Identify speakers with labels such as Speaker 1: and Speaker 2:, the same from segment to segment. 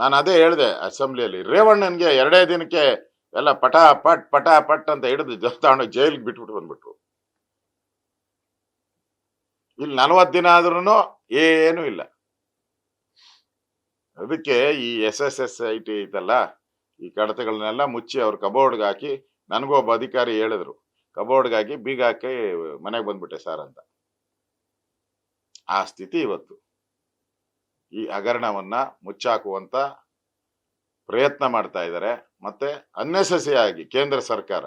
Speaker 1: ನಾನು ಅದೇ ಹೇಳಿದೆ ಅಸೆಂಬ್ಲಿಯಲ್ಲಿ, ರೇವಣ್ಣನ್ಗೆ ಎರಡೇ ದಿನಕ್ಕೆ ಎಲ್ಲ ಪಟ ಪಟ್ ಪಟ ಪಟ್ ಅಂತ ಹಿಡಿದು ತಗೊಂಡು ಜೈಲಿಗೆ ಬಿಟ್ಬಿಟ್ಟು ಬಂದ್ಬಿಟ್ರು. ಇಲ್ಲಿ ನಲವತ್ತು ದಿನ ಆದ್ರೂ ಏನೂ ಇಲ್ಲ. ಅದಕ್ಕೆ ಈ S S S I T ಐತಲ್ಲ, ಈ ಕಡತಗಳನ್ನೆಲ್ಲ ಮುಚ್ಚಿ ಅವ್ರ ಕಬೋರ್ಡ್ಗೆ ಹಾಕಿ ನನಗೂ ಒಬ್ಬ ಅಧಿಕಾರಿ ಹೇಳಿದ್ರು, ಕಬೋರ್ಡ್ಗೆ ಹಾಕಿ ಬೀಗ ಹಾಕಿ ಮನೆಗೆ ಬಂದ್ಬಿಟ್ಟೆ ಸರ್ ಅಂತ. ಆ ಸ್ಥಿತಿ ಇವತ್ತು. ಈ ಹಗರಣವನ್ನ ಮುಚ್ಚಾಕುವಂತ ಪ್ರಯತ್ನ ಮಾಡ್ತಾ ಇದ್ದಾರೆ. ಮತ್ತೆ ಅನ್ನೆಸೆಸರಿ ಆಗಿ ಕೇಂದ್ರ ಸರ್ಕಾರ.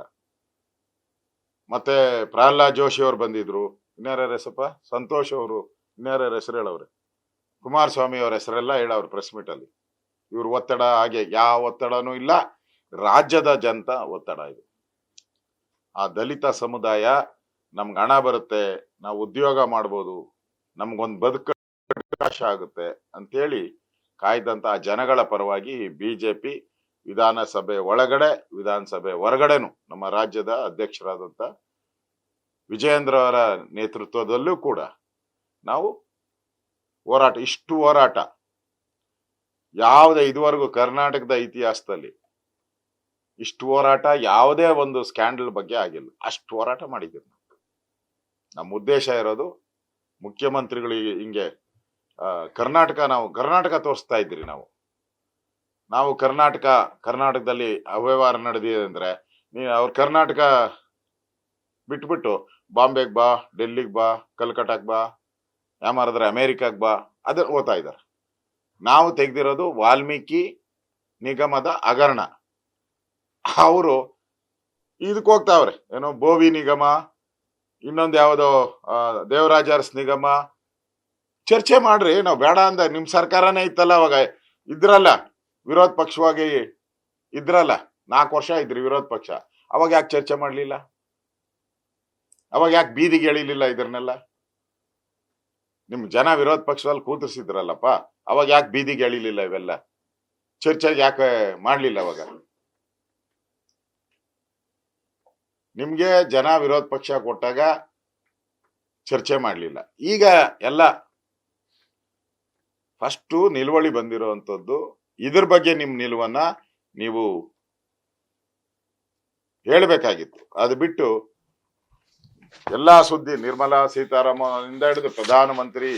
Speaker 1: ಮತ್ತೆ ಪ್ರಹ್ಲಾದ್ ಜೋಶಿ ಅವರು ಬಂದಿದ್ರು. ಇನ್ಯಾರ ಹೆಸಪ್ಪ ಸಂತೋಷ್ ಅವರು. ಇನ್ಯಾರ ಹೆಸರು ಹೇಳವ್ರೆ ಕುಮಾರಸ್ವಾಮಿ ಅವ್ರ ಹೆಸರೆಲ್ಲ ಹೇಳವ್ರು ಪ್ರೆಸ್ ಮೀಟ್ ಅಲ್ಲಿ. ಇವ್ರ ಒತ್ತಡ ಹಾಗೆ ಯಾವ ಒತ್ತಡನೂ ಇಲ್ಲ. ರಾಜ್ಯದ ಜನತ ಒತ್ತಡ ಇದು. ಆ ದಲಿತ ಸಮುದಾಯ ನಮ್ಗೆ ಹಣ ಬರುತ್ತೆ. ನಾವು ಉದ್ಯೋಗ ಮಾಡ್ಬೋದು. ನಮ್ಗೊಂದು ಬದುಕ ಅವಕಾಶ ಆಗುತ್ತೆ ಅಂತೇಳಿ ಕಾಯ್ದಂತಹ ಜನಗಳ ಪರವಾಗಿ ಬಿಜೆಪಿ ವಿಧಾನಸಭೆ ಒಳಗಡೆ, ವಿಧಾನಸಭೆ ಹೊರಗಡೆನು ನಮ್ಮ ರಾಜ್ಯದ ಅಧ್ಯಕ್ಷರಾದಂತ ವಿಜಯೇಂದ್ರ ಅವರ ನೇತೃತ್ವದಲ್ಲೂ ಕೂಡ ನಾವು ಹೋರಾಟ, ಇಷ್ಟು ಹೋರಾಟ ಯಾವುದೇ ಇದುವರೆಗೂ ಕರ್ನಾಟಕದ ಇತಿಹಾಸದಲ್ಲಿ ಇಷ್ಟು ಹೋರಾಟ ಯಾವುದೇ ಒಂದು ಸ್ಕ್ಯಾಂಡಲ್ ಬಗ್ಗೆ ಆಗಿಲ್ಲ ಅಷ್ಟು ಹೋರಾಟ ಮಾಡಿದ್ದೀವಿ. ನಮ್ಮ ಉದ್ದೇಶ ಇರೋದು ಮುಖ್ಯಮಂತ್ರಿಗಳಿಗೆ ಹಿಂಗೆ ಕರ್ನಾಟಕ ನಾವು, ಕರ್ನಾಟಕ ತೋರಿಸ್ತಾ ಇದ್ರಿ ನಾವು. ನಾವು ಕರ್ನಾಟಕ, ಕರ್ನಾಟಕದಲ್ಲಿ ಅವ್ಯವಹಾರ ನಡೆದಿದೆ ಅಂದ್ರೆ ನೀವು ಅವ್ರ ಕರ್ನಾಟಕ ಬಿಟ್ಬಿಟ್ಟು ಬಾಂಬೆಗೆ ಬಾ, ಡೆಲ್ಲಿಗೆ ಬಾ, ಕಲ್ಕಟ್ಟಾಗೆ ಬಾ ಯಾಮಾರಿದ್ರೆ ಅಮೇರಿಕಾಗೆ ಬಾ, ಅದ ಓದ್ತಾ ಇದ್ದಾರೆ. ನಾವು ತೆಗ್ದಿರೋದು ವಾಲ್ಮೀಕಿ ನಿಗಮದ ಹಗರಣ. ಅವರು ಇದಕ್ಕೆ ಹೋಗ್ತಾವ್ರೆ. ಏನೋ ಬೋವಿ ನಿಗಮ, ಇನ್ನೊಂದು ಯಾವುದೋ ದೇವರಾಜರ್ಸ್ ದೇವರಾಜ ನಿಗಮ ಚರ್ಚೆ ಮಾಡ್ರಿ, ನಾವು ಬೇಡ ಅಂದ, ನಿಮ್ ಸರ್ಕಾರನೇ ಇತ್ತಲ್ಲ ಅವಾಗ. ಇದ್ರಲ್ಲ, ವಿರೋಧ ಪಕ್ಷವಾಗಿ ಇದ್ರಲ್ಲ. ನಾಲ್ಕು ವರ್ಷ ಇದ್ರಿ ವಿರೋಧ ಪಕ್ಷ. ಅವಾಗ ಯಾಕೆ ಚರ್ಚೆ ಮಾಡ್ಲಿಲ್ಲ? ಅವಾಗ ಯಾಕೆ ಬೀದಿಗೆ ಎಳಿಲಿಲ್ಲ ಇದ್ರನ್ನೆಲ್ಲ? ನಿಮ್ ಜನ ವಿರೋಧ ಪಕ್ಷದಲ್ಲಿ ಕೂತಿಸಿದ್ರಲ್ಲಪ್ಪ ಅವಾಗ ಯಾಕೆ ಬೀದಿಗೆ ಎಳಿಲಿಲ್ಲ ಇವೆಲ್ಲ? ಚರ್ಚೆ ಯಾಕೆ ಮಾಡ್ಲಿಲ್ಲ ಅವಾಗ? ನಿಮ್ಗೆ ಜನ ವಿರೋಧ ಪಕ್ಷ ಕೊಟ್ಟಾಗ ಚರ್ಚೆ ಮಾಡ್ಲಿಲ್ಲ. ಈಗ ಎಲ್ಲ ಫಸ್ಟು ನಿಲುವಳಿ ಬಂದಿರುವಂತದ್ದು ಇದ್ರ ಬಗ್ಗೆ ನಿಮ್ಮ ನಿಲುವನ್ನ ನೀವು ಹೇಳಬೇಕಾಗಿತ್ತು. ಅದು ಬಿಟ್ಟು ಎಲ್ಲಾ ಸುದ್ದಿ, ನಿರ್ಮಲಾ ಸೀತಾರಾಮನಿಂದ ಹಿಡಿದು ಪ್ರಧಾನಮಂತ್ರಿ,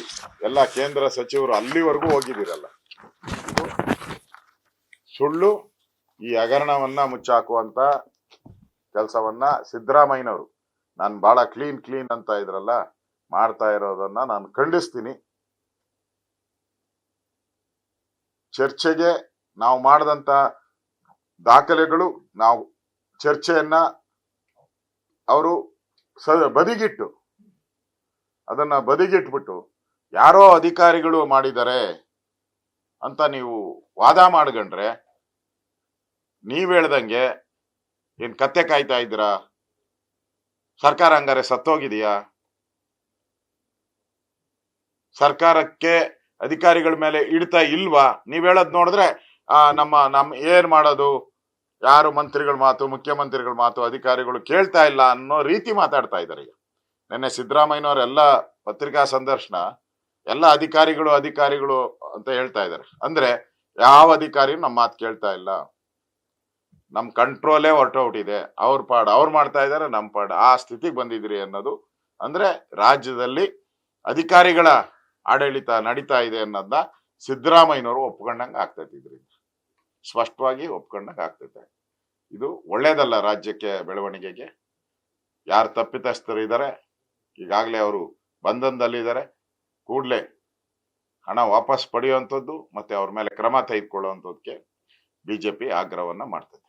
Speaker 1: ಎಲ್ಲ ಕೇಂದ್ರ ಸಚಿವರು ಅಲ್ಲಿವರೆಗೂ ಹೋಗಿದ್ದೀರಲ್ಲ. ಸುಳ್ಳು, ಈ ಹಗರಣವನ್ನ ಮುಚ್ಚಾಕುವಂತ ಕೆಲಸವನ್ನ ಸಿದ್ದರಾಮಯ್ಯನವರು. ನಾನು ಬಹಳ ಕ್ಲೀನ್ ಕ್ಲೀನ್ ಅಂತ ಇದ್ರಲ್ಲ, ಮಾಡ್ತಾ ಇರೋದನ್ನ ನಾನು ಖಂಡಿಸ್ತೀನಿ. ಚರ್ಚೆಗೆ ನಾವು ಮಾಡಿದಂತ ದಾಖಲೆಗಳು ನಾವು ಚರ್ಚೆಯನ್ನ ಅವರು ಸ ಬದಿಗಿಟ್ಟು, ಅದನ್ನ ಬದಿಗಿಟ್ಬಿಟ್ಟು ಯಾರೋ ಅಧಿಕಾರಿಗಳು ಮಾಡಿದ್ದಾರೆ ಅಂತ ನೀವು ವಾದ ಮಾಡ್ಕೊಂಡ್ರೆ ನೀವ್ ಹೇಳ್ದಂಗೆ ಏನ್ ಕತ್ತೆ ಕಾಯ್ತಾ ಇದ್ದೀರಾ? ಸರ್ಕಾರ ಹಂಗಾರೆ ಸತ್ತೋಗಿದೆಯಾ? ಸರ್ಕಾರಕ್ಕೆ ಅಧಿಕಾರಿಗಳ ಮೇಲೆ ಇಡ್ತಾ ಇಲ್ವಾ? ನೀವ್ ಹೇಳೋದ್ ನೋಡಿದ್ರೆ, ಆ, ನಮ್ಮ, ನಮ್ ಏನ್ ಮಾಡೋದು? ಯಾರು ಮಂತ್ರಿಗಳ ಮಾತು, ಮುಖ್ಯಮಂತ್ರಿಗಳ ಮಾತು, ಅಧಿಕಾರಿಗಳು ಕೇಳ್ತಾ ಇಲ್ಲ ಅನ್ನೋ ರೀತಿ ಮಾತಾಡ್ತಾ ಇದ್ದಾರೆ ಈಗ. ನಿನ್ನೆ ಸಿದ್ದರಾಮಯ್ಯನವರೆಲ್ಲ ಪತ್ರಿಕಾ ಸಂದರ್ಶನ, ಎಲ್ಲ ಅಧಿಕಾರಿಗಳು ಅಧಿಕಾರಿಗಳು ಅಂತ ಹೇಳ್ತಾ ಇದ್ದಾರೆ. ಅಂದ್ರೆ ಯಾವ ಅಧಿಕಾರಿ ನಮ್ಮ ಮಾತು ಕೇಳ್ತಾ ಇಲ್ಲ? ನಮ್ ಕಂಟ್ರೋಲೇ ಹೊರಟೋಗ್ಬಿಟ್ಟಿದೆ. ಅವ್ರ ಪಾಡ್, ಅವ್ರು ಮಾಡ್ತಾ ಇದ್ದಾರೆ ನಮ್ಮ ಪಾಡ್. ಆ ಸ್ಥಿತಿಗೆ ಬಂದಿದ್ರಿ ಅನ್ನೋದು. ಅಂದ್ರೆ ರಾಜ್ಯದಲ್ಲಿ ಅಧಿಕಾರಿಗಳ ಆಡಳಿತ ನಡೀತಾ ಇದೆ ಅನ್ನೋದನ್ನ ಸಿದ್ದರಾಮಯ್ಯನವರು ಒಪ್ಕೊಂಡಂಗೆ ಆಗ್ತೈತಿ ಇದ್ರಿಂದ. ಸ್ಪಷ್ಟವಾಗಿ ಒಪ್ಕೊಂಡಂಗೆ ಆಗ್ತೈತೆ. ಇದು ಒಳ್ಳೇದಲ್ಲ ರಾಜ್ಯಕ್ಕೆ ಬೆಳವಣಿಗೆಗೆ. ಯಾರು ತಪ್ಪಿತಸ್ಥರು ಇದ್ದಾರೆ ಈಗಾಗಲೇ ಅವರು ಬಂಧನದಲ್ಲಿದ್ದಾರೆ ಕೂಡಲೇ ಹಣ ವಾಪಸ್ ಪಡೆಯುವಂಥದ್ದು ಮತ್ತೆ ಅವ್ರ ಮೇಲೆ ಕ್ರಮ ತೆಗೆದುಕೊಳ್ಳುವಂಥದ್ದಕ್ಕೆ ಬಿಜೆಪಿ ಆಗ್ರಹವನ್ನ ಮಾಡ್ತದೆ